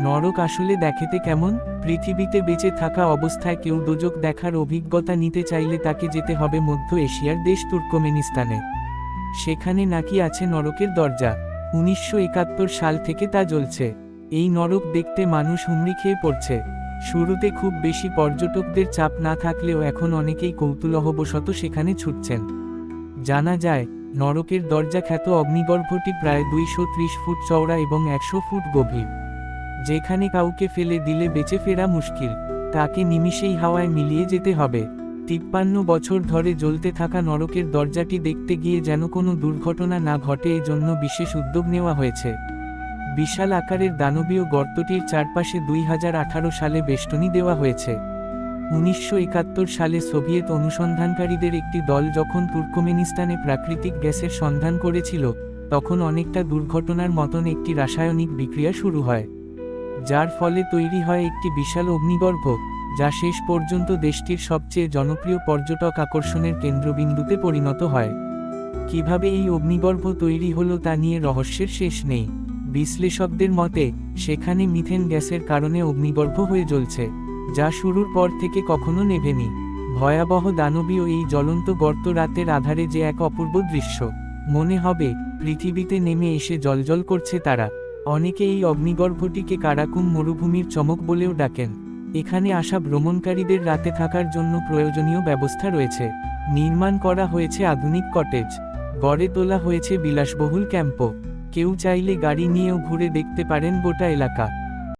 নরক আসলে দেখেতে কেমন? পৃথিবীতে বেঁচে থাকা অবস্থায় কেউ দোজক দেখার অভিজ্ঞতা নিতে চাইলে তাকে যেতে হবে মধ্য এশিয়ার দেশ তুর্কমেনিস্তানে। সেখানে নাকি আছে নরকের দরজা। উনিশশো একাত্তর সাল থেকে তা জ্বলছে। এই নরক দেখতে মানুষ হুমড়ি খেয়ে পড়ছে। শুরুতে খুব বেশি পর্যটকদের চাপ না থাকলেও এখন অনেকেই কৌতূহলবশত সেখানে ছুটছেন। জানা যায়, নরকের দরজা খ্যাত অগ্নিগর্ভটি প্রায় দুইশো ত্রিশ ফুট চওড়া এবং একশো ফুট গভীর। যেখানে কাউকে ফেলে দিলে বেঁচে ফেরা মুশকিল, তাকে নিমিষেই হাওয়ায় মিলিয়ে যেতে হবে। তিপ্পান্ন বছর ধরে জ্বলতে থাকা নরকের দরজাটি দেখতে গিয়ে যেন কোনো দুর্ঘটনা না ঘটে এজন্য বিশেষ উদ্যোগ নেওয়া হয়েছে। বিশাল আকারের দানবীয় গর্তটির চারপাশে দুই হাজার আঠারো সালে বেষ্টনী দেওয়া হয়েছে। উনিশশো একাত্তর সালে সোভিয়েত অনুসন্ধানকারীদের একটি দল যখন তুর্কমেনিস্তানে প্রাকৃতিক গ্যাসের সন্ধান করেছিল, তখন অনেকটা দুর্ঘটনার মতন একটি রাসায়নিক বিক্রিয়া শুরু হয়। যার ফলে তৈরি হয় একটি বিশাল অগ্নিগর্ভ, যা শেষ পর্যন্ত দেশটির সবচেয়ে জনপ্রিয় পর্যটক আকর্ষণের কেন্দ্রবিন্দুতে পরিণত হয়। কীভাবে এই অগ্নিগর্ভ তৈরি হলো তা নিয়ে রহস্যের শেষ নেই। বিশ্লেষকদের মতে, সেখানে মিথেন গ্যাসের কারণে অগ্নিগর্ভ হয়ে জ্বলছে, যা শুরুর পর থেকে কখনো নেভেনি। ভয়াবহ দানবীয় এই জ্বলন্ত গর্ত রাতের আধারে যে এক অপূর্ব দৃশ্য। মনে হবে, পৃথিবীতে নেমে এসে জলজল করছে তারা। অনেকে এই অগ্নিগর্ভটিকে কারাকুম মরুভূমির চমক বলেও ডাকেন। এখানে আসা ভ্রমণকারীদের রাতে থাকার জন্য প্রয়োজনীয় ব্যবস্থা রয়েছে। নির্মাণ করা হয়েছে আধুনিক কটেজ। গড়ে তোলা হয়েছে বিলাসবহুল ক্যাম্পও। কেউ চাইলে গাড়ি নিয়েও ঘুরে দেখতে পারেন গোটা এলাকা।